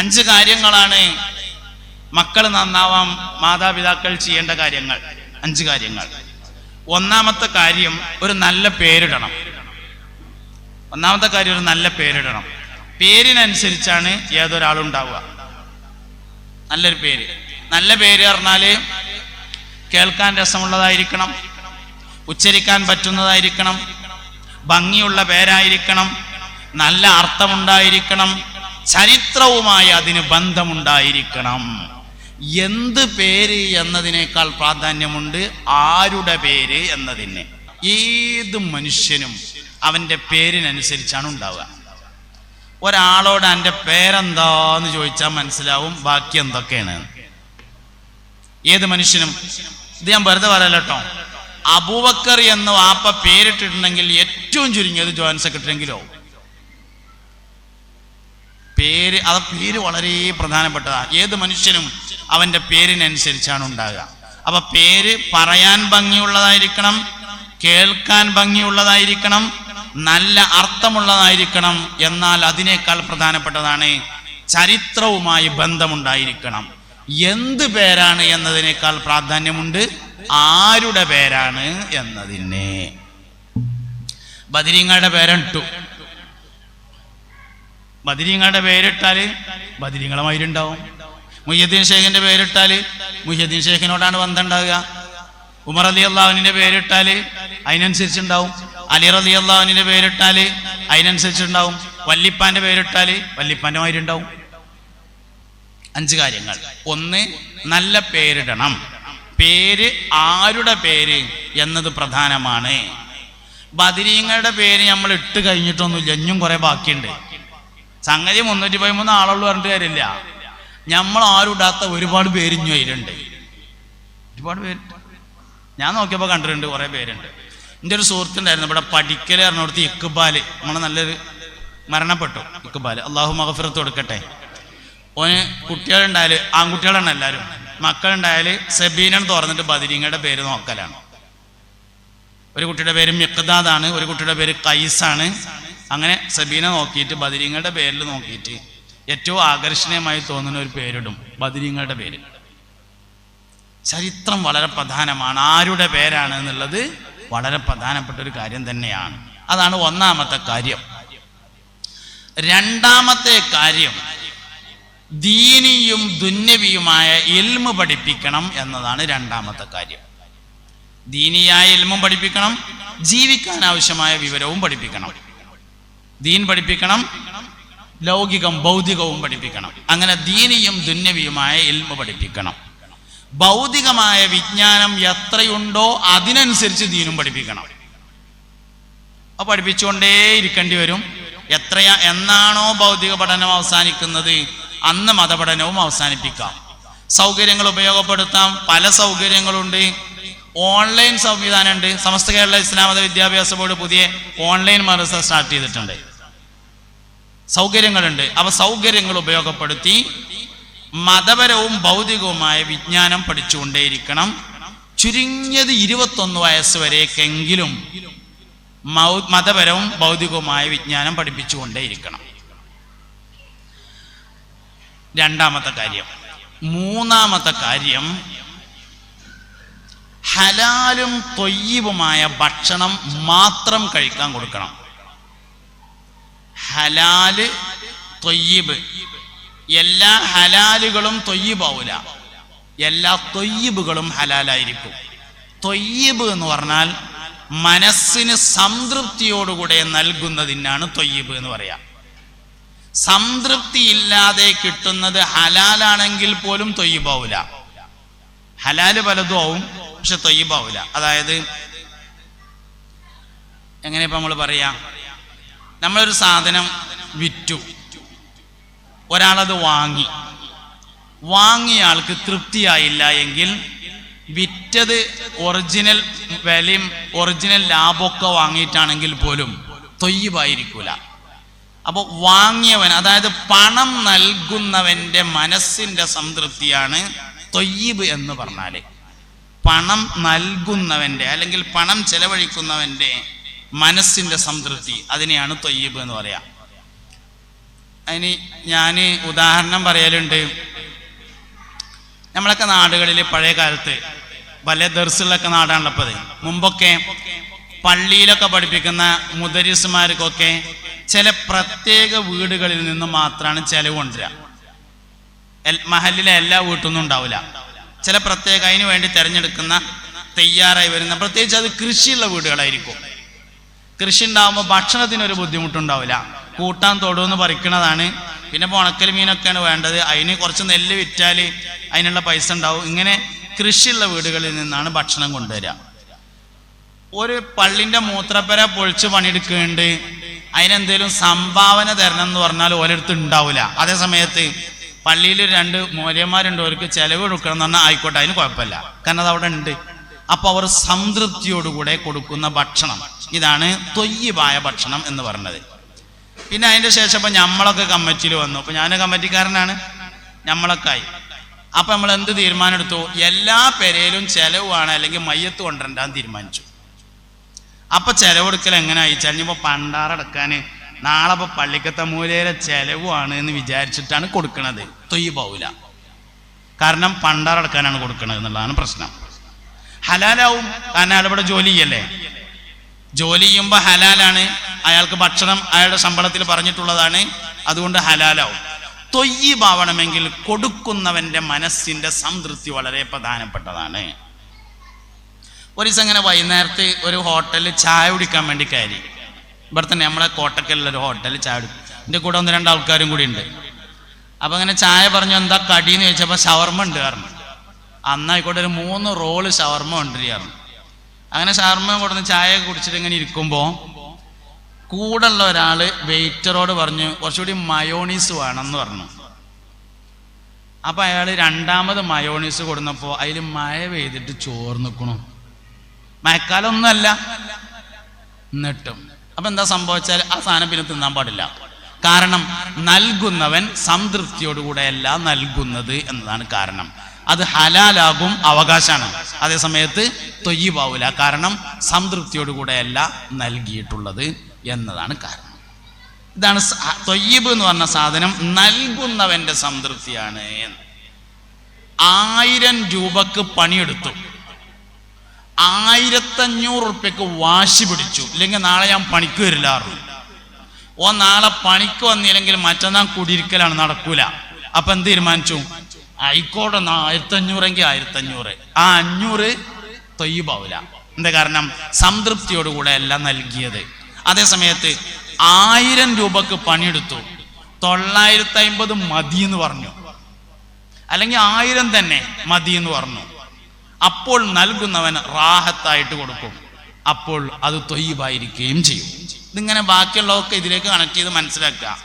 അഞ്ച് കാര്യങ്ങളാണ് മക്കൾ നന്നാവാം മാതാപിതാക്കൾ ചെയ്യേണ്ട കാര്യങ്ങൾ. അഞ്ച് കാര്യങ്ങൾ. ഒന്നാമത്തെ കാര്യം ഒരു നല്ല പേരിടണം. ഒന്നാമത്തെ കാര്യം ഒരു നല്ല പേരിടണം. പേരിനനുസരിച്ചാണ് ഏതൊരാളുണ്ടാവുക. നല്ലൊരു പേര്. നല്ല പേര് പറഞ്ഞാൽ കേൾക്കാൻ രസമുള്ളതായിരിക്കണം ഉച്ചരിക്കാൻ പറ്റുന്നതായിരിക്കണം ഭംഗിയുള്ള പേരായിരിക്കണം നല്ല അർത്ഥമുണ്ടായിരിക്കണം ചരിത്രവുമായി അതിന് ബന്ധമുണ്ടായിരിക്കണം. എന്ത് പേര് എന്നതിനേക്കാൾ പ്രാധാന്യമുണ്ട്? ആരുടെ പേര് എന്നതിന്. ഏത് മനുഷ്യനും അവന്റെ പേരിനനുസരിച്ചാണ് ഉണ്ടാവുക. ഒരാളോട് എന്റെ പേരെന്താന്ന് ചോദിച്ചാൽ മനസ്സിലാവും. ബാക്കി എന്തൊക്കെയാണ്? ഏത് മനുഷ്യനും. ഇത് ഞാൻ വെറുതെ പറയാലോ കേട്ടോ. അബൂബക്കർ എന്ന വാപ്പ പേരിട്ടിട്ടുണ്ടെങ്കിൽ ഏറ്റവും ചുരുങ്ങിയത് ജോയിന്റ് സെക്രട്ടറി എങ്കിലോ പേര് അത് പേര് വളരെ പ്രധാനപ്പെട്ടതാണ്. ഏത് മനുഷ്യനും അവന്റെ പേരിനനുസരിച്ചാണ് ഉണ്ടാകുക. അപ്പൊ പേര് പറയാൻ ഭംഗിയുള്ളതായിരിക്കണം കേൾക്കാൻ ഭംഗിയുള്ളതായിരിക്കണം നല്ല അർത്ഥമുള്ളതായിരിക്കണം എന്നാൽ അതിനേക്കാൾ പ്രധാനപ്പെട്ടതാണ് ചരിത്രവുമായി ബന്ധമുണ്ടായിരിക്കണം. എന്ത് പേരാണ് എന്നതിനേക്കാൾ പ്രാധാന്യമുണ്ട്? ആരുടെ പേരാണ് എന്നതിനെ. ബദിരിങ്ങളുടെ പേരിട്ടു ബദിരിങ്ങളുടെ പേരിട്ടാൽ ബദിരിങ്ങളെ മയിലുണ്ടാവും മുഹ്യദ്ദീൻ ഷേഖിന്റെ പേരിട്ടാൽ മുഹ്യദ്ദീൻ ഷേഖിനോടാണ് ബന്ധം ഉണ്ടാവുക ഉമർ അലി അള്ളാഹുവിന്റെ പേരിട്ടാൽ അതിനനുസരിച്ചുണ്ടാവും. അലി റലി അള്ളാഹുവിന്റെ പേരിട്ടാൽ അതിനനുസരിച്ചുണ്ടാവും. വല്ലിപ്പാന്റെ പേരിട്ടാൽ വല്ലിപ്പാന്റെ മയിലുണ്ടാവും അഞ്ച് കാര്യങ്ങൾ. ഒന്ന് നല്ല പേരിടണം. പേര് ആരുടെ പേര് എന്നത് പ്രധാനമാണ്. ബദിരീങ്ങളുടെ പേര് നമ്മൾ ഇട്ട് കഴിഞ്ഞിട്ടൊന്നുമില്ല. ഇഞ്ഞും കുറെ ബാക്കിയുണ്ട്. സംഗതി മുന്നൂറ്റി പതിമൂന്ന് ആളുള്ളൂ പറഞ്ഞിട്ട് കാര്യമില്ല. നമ്മൾ ആരും ഇടാത്ത ഒരുപാട് പേര് ഇഞ്ഞു അതിലുണ്ട്. ഒരുപാട് പേര്. ഞാൻ നോക്കിയപ്പോൾ കണ്ടിട്ടുണ്ട് കുറേ പേരുണ്ട്. എന്റെ ഒരു സുഹൃത്തുണ്ടായിരുന്നു ഇവിടെ പഠിക്കൽ പറഞ്ഞിടത്ത് ഇക്ബാൽ. നമ്മളെ നല്ലൊരു മരണപ്പെട്ടു ഇക്ബാൽ. അള്ളാഹു മഹഫിറത്ത് കൊടുക്കട്ടെ. ഓന് കുട്ടികളുണ്ടായാൽ ആൺകുട്ടികളാണ് എല്ലാവരും മക്കളുണ്ടായാൽ സെബീനൻ തുറന്നിട്ട് ബദിരിങ്ങയുടെ പേര് നോക്കലാണ്. ഒരു കുട്ടിയുടെ പേര് മിക്കദാദാണ് ഒരു കുട്ടിയുടെ പേര് കൈസാണ് അങ്ങനെ സബീന നോക്കിയിട്ട് ബദിരിങ്ങളുടെ പേരിൽ നോക്കിയിട്ട് ഏറ്റവും ആകർഷണീയമായി തോന്നുന്ന ഒരു പേരിടും. ബദിരിങ്ങളുടെ പേര്. ചരിത്രം വളരെ പ്രധാനമാണ്. ആരുടെ പേരാണ് എന്നുള്ളത് വളരെ പ്രധാനപ്പെട്ട ഒരു കാര്യം തന്നെയാണ്. അതാണ് ഒന്നാമത്തെ കാര്യം. രണ്ടാമത്തെ കാര്യം ദീനിയും ദുന്യവിയുമായ ഇൽമ് പഠിപ്പിക്കണം എന്നതാണ് രണ്ടാമത്തെ കാര്യം. ദീനിയായ ഇൽമും പഠിപ്പിക്കണം ജീവിക്കാൻ ആവശ്യമായ വിവരവും പഠിപ്പിക്കണം. ദീൻ പഠിപ്പിക്കണം ലൗകികം ഭൗതികവും പഠിപ്പിക്കണം. അങ്ങനെ ദീനിയും ദുന്യവിയുമായ ഇൽമ പഠിപ്പിക്കണം. ഭൗതികമായ വിജ്ഞാനം എത്രയുണ്ടോ അതിനനുസരിച്ച് ദീനും പഠിപ്പിക്കണം. അപ്പൊ പഠിപ്പിച്ചുകൊണ്ടേ ഇരിക്കേണ്ടി വരും. എത്രയാ എന്നാണോ ഭൗതിക പഠനം അവസാനിക്കുന്നത് അന്ന് മതപഠനവും അവസാനിപ്പിക്കാം. സൗകര്യങ്ങൾ ഉപയോഗപ്പെടുത്താം പല സൗകര്യങ്ങളുണ്ട്. ഓൺലൈൻ സംവിധാനമുണ്ട്. സമസ്ത കേരള ഇസ്ലാമത വിദ്യാഭ്യാസ ബോർഡ് പുതിയ ഓൺലൈൻ മദ്രസ സ്റ്റാർട്ട് ചെയ്തിട്ടുണ്ട്. സൗകര്യങ്ങളുണ്ട്. അവ സൗകര്യങ്ങൾ ഉപയോഗപ്പെടുത്തി മതപരവും ഭൗതികവുമായ വിജ്ഞാനം പഠിച്ചുകൊണ്ടേയിരിക്കണം. ചുരുങ്ങിയത് ഇരുപത്തൊന്ന് വയസ്സ് വരേക്കെങ്കിലും മതപരവും ഭൗതികവുമായ വിജ്ഞാനം പഠിപ്പിച്ചുകൊണ്ടേയിരിക്കണം. രണ്ടാമത്തെ കാര്യം. മൂന്നാമത്തെ കാര്യം ഹലാലും തൊയ്യവുമായ ഭക്ഷണം മാത്രം കഴിക്കാൻ കൊടുക്കണം. ഹലാൽ തൊയ്യബ്. എല്ലാ ഹലാലുകളും തൊയ്യബാവൂല. എല്ലാ തൊയ്യബുകളും ഹലാലായിരിക്കും. തൊയ്യബ് എന്ന് പറഞ്ഞാൽ മനസ്സിന് സംതൃപ്തിയോടുകൂടെ നൽകുന്നതിനാണ് തൊയ്യബ് എന്ന് പറയാം. സംതൃപ്തി ഇല്ലാതെ കിട്ടുന്നത് ഹലാലാണെങ്കിൽ പോലും തൊയ്യബാവൂല. ഹലാൽ പലതും ആവും പക്ഷെ തൊയ്യബാവൂല. അതായത് എങ്ങനെ ഇപ്പൊ നമ്മൾ പറയാ? നമ്മളൊരു സാധനം വിറ്റു. ഒരാളത് വാങ്ങി. വാങ്ങിയ ആൾക്ക് തൃപ്തിയായില്ല എങ്കിൽ വിറ്റത് ഒറിജിനൽ വിലയും ഒറിജിനൽ ലാഭമൊക്കെ വാങ്ങിയിട്ടാണെങ്കിൽ പോലും തൊയ്യബായിരിക്കൂല. അപ്പോൾ വാങ്ങിയവൻ അതായത് പണം നൽകുന്നവന്റെ മനസ്സിന്റെ സംതൃപ്തിയാണ് തൊയ്യബ് എന്ന് പറഞ്ഞാൽ പണം നൽകുന്നവന്റെ അല്ലെങ്കിൽ പണം ചെലവഴിക്കുന്നവന്റെ മനസ്സിന്റെ സംതൃപ്തി അതിനെയാണ് തൊയ്യബ് എന്ന് പറയാം. അതിന് ഞാൻ ഉദാഹരണം പറയലുണ്ട്. നമ്മളൊക്കെ നാടുകളിൽ പഴയ കാലത്ത് പല ദർസുള്ളൊക്കെ നാടാണുള്ളപ്പത് മുമ്പൊക്കെ പള്ളിയിലൊക്കെ പഠിപ്പിക്കുന്ന മുദരീസുമാർക്കൊക്കെ ചില പ്രത്യേക വീടുകളിൽ നിന്ന് മാത്രമാണ് ചെലവ് കൊണ്ടുവരിക മഹലിലെ എല്ലാ വീട്ടൊന്നും ഉണ്ടാവില്ല ചില പ്രത്യേക അതിന് വേണ്ടി തിരഞ്ഞെടുക്കുന്ന തയ്യാറായി വരുന്ന പ്രത്യേകിച്ച് അത് കൃഷിയുള്ള വീടുകളായിരിക്കും. കൃഷി ഉണ്ടാകുമ്പോൾ ഭക്ഷണത്തിനൊരു ബുദ്ധിമുട്ടുണ്ടാവില്ല. കൂട്ടാൻ തൊടുവെന്ന് പറിക്കണതാണ്. പിന്നെ ഇപ്പോൾ ഉണക്കൽ മീനൊക്കെയാണ് വേണ്ടത്. അതിന് കുറച്ച് നെല്ല് വിറ്റാൽ അതിനുള്ള പൈസ ഉണ്ടാവും. ഇങ്ങനെ കൃഷിയുള്ള വീടുകളിൽ നിന്നാണ് ഭക്ഷണം കൊണ്ടുവരിക. ഒരു പള്ളിന്റെ മൂത്രപ്പര പൊളിച്ച് പണിയെടുക്കുന്നുണ്ട്. അതിനെന്തേലും സംഭാവന തരണം എന്ന് പറഞ്ഞാൽ ഓരോരുത്തർ ഉണ്ടാവില്ല അതേ സമയത്ത് പള്ളിയിൽ രണ്ട് മൂല്യന്മാരുണ്ട് അവർക്ക് ചെലവ് കൊടുക്കണം എന്ന് പറഞ്ഞാൽ ആയിക്കോട്ടെ അതിന് കുഴപ്പമില്ല. കാരണം അത് അവിടെ ഉണ്ട്. അപ്പോൾ അവർ സംതൃപ്തിയോടുകൂടെ കൊടുക്കുന്ന ഭക്ഷണം. ഇതാണ് തൊയ്യബായ ഭക്ഷണം എന്ന് പറഞ്ഞത്. പിന്നെ അതിന്റെ ശേഷം ഇപ്പം നമ്മളൊക്കെ കമ്മിറ്റിയിൽ വന്നു. അപ്പം ഞാൻ കമ്മിറ്റിക്കാരനാണ്. നമ്മളൊക്കായി അപ്പം നമ്മൾ എന്ത് തീരുമാനം എടുത്തു എല്ലാ പെരയിലും ചെലവാണ് അല്ലെങ്കിൽ മയ്യത്ത് കൊണ്ടുവരണ്ടാന്ന് തീരുമാനിച്ചു. അപ്പം ചെലവെടുക്കൽ എങ്ങനെ അയച്ചാൽ ഇനിയിപ്പോ പണ്ടാറടക്കാൻ നാളെ ഇപ്പോൾ പള്ളിക്കത്തെ മൂലയിലെ ചെലവാണ് എന്ന് വിചാരിച്ചിട്ടാണ് കൊടുക്കുന്നത് തൊയ്യബാവൂല. കാരണം പണ്ടാറടക്കാനാണ് കൊടുക്കുന്നത് എന്നുള്ളതാണ് പ്രശ്നം. ഹലാലാവും. കാരണം അവിടെ ജോലി ചെയ്യല്ലേ? ജോലി ചെയ്യുമ്പോൾ ഹലാലാണ്. അയാൾക്ക് ഭക്ഷണം അയാളുടെ ശമ്പളത്തിൽ പറഞ്ഞിട്ടുള്ളതാണ്. അതുകൊണ്ട് ഹലാലാവും. തൊയ്യബാവണമെങ്കിൽ കൊടുക്കുന്നവന്റെ മനസ്സിന്റെ സംതൃപ്തി വളരെ പ്രധാനപ്പെട്ടതാണ്. ഒരു ദിവസം ഇങ്ങനെ വൈകുന്നേരത്ത് ഒരു ഹോട്ടലിൽ ചായ കുടിക്കാൻ വേണ്ടി കയറി. ഇവിടെ തന്നെ നമ്മളെ ഒരു ഹോട്ടലിൽ ചായ കുടിക്കും എന്റെ കൂടെ ഒന്ന് രണ്ട് ആൾക്കാരും കൂടി ഉണ്ട്. അപ്പം അങ്ങനെ ചായ പറഞ്ഞു എന്താ കടിയെന്ന് ചോദിച്ചപ്പോൾ ഷവർമ്മ ഉണ്ട് കാരണം അന്നായിക്കോട്ടെ ഒരു മൂന്ന് റോൾ ഷവർമ്മ കൊണ്ടുവരികയായിരുന്നു അങ്ങനെ ഷാർമ കൊടുന്ന് ചായ കുടിച്ചിട്ട് ഇങ്ങനെ ഇരിക്കുമ്പോൾ കൂടുള്ള ഒരാൾ വെയിറ്ററോട് പറഞ്ഞു കുറച്ചുകൂടി മയോണീസ് വേണമെന്ന് പറഞ്ഞു. അപ്പൊ അയാൾ രണ്ടാമത് മയോണീസ് കൊടുന്നപ്പോൾ അതിൽ മഴ പെയ്തിട്ട് ചോറ് നിൽക്കണു മഴക്കാലമൊന്നുമല്ല എന്നിട്ടും. അപ്പൊ എന്താ സംഭവിച്ചാൽ ആ സാധനം പിന്നെ തിന്നാൻ പാടില്ല. കാരണം നൽകുന്നവൻ സംതൃപ്തിയോടുകൂടെയല്ല നൽകുന്നത് എന്നതാണ് കാരണം. അത് ഹലാലാകും അവകാശമാണ്. അതേസമയത്ത് സമയത്ത് തൊയ്യബാവൂല. കാരണം സംതൃപ്തിയോടുകൂടെയല്ല നൽകിയിട്ടുള്ളത് എന്നതാണ് കാരണം. ഇതാണ് തൊയ്യബ് എന്ന് പറഞ്ഞ സാധനം നൽകുന്നവന്റെ സംതൃപ്തിയാണ്. ആയിരം രൂപക്ക് പണിയെടുത്തു. ആയിരത്തഞ്ഞൂറ് ഉറുപ്പ്യക്ക് വാശി പിടിച്ചു. ഇല്ലെങ്കിൽ നാളെ ഞാൻ പണിക്ക് വരില്ലാറുള്ളൂ ഓ നാളെ പണിക്ക് വന്നില്ലെങ്കിൽ മറ്റന്നാൾ കുടിയിരിക്കലാണ് നടക്കൂല. അപ്പൊ എന്ത് തീരുമാനിച്ചു? ആയിക്കോട്ടെ ആയിരത്തഞ്ഞൂറെങ്കിൽ ആയിരത്തഞ്ഞൂറ് ആ അഞ്ഞൂറ് തൊയ്യുപാവില്ല എന്താ കാരണം? സംതൃപ്തിയോടുകൂടെ എല്ലാം നൽകിയത്. അതേ സമയത്ത് ആയിരം രൂപക്ക് പണിയെടുത്തു. തൊള്ളായിരത്തി അമ്പത് മതി എന്ന് പറഞ്ഞു. അല്ലെങ്കിൽ ആയിരം തന്നെ മതി എന്ന് പറഞ്ഞു. അപ്പോൾ നൽകുന്നവൻ റാഹത്തായിട്ട് കൊടുക്കും. അപ്പോൾ അത് തൊയ്യബായിരിക്കുകയും ചെയ്യും. ഇതിങ്ങനെ ബാക്കിയുള്ളതൊക്കെ ഇതിലേക്ക് കണക്ട് ചെയ്ത് മനസ്സിലാക്കുക.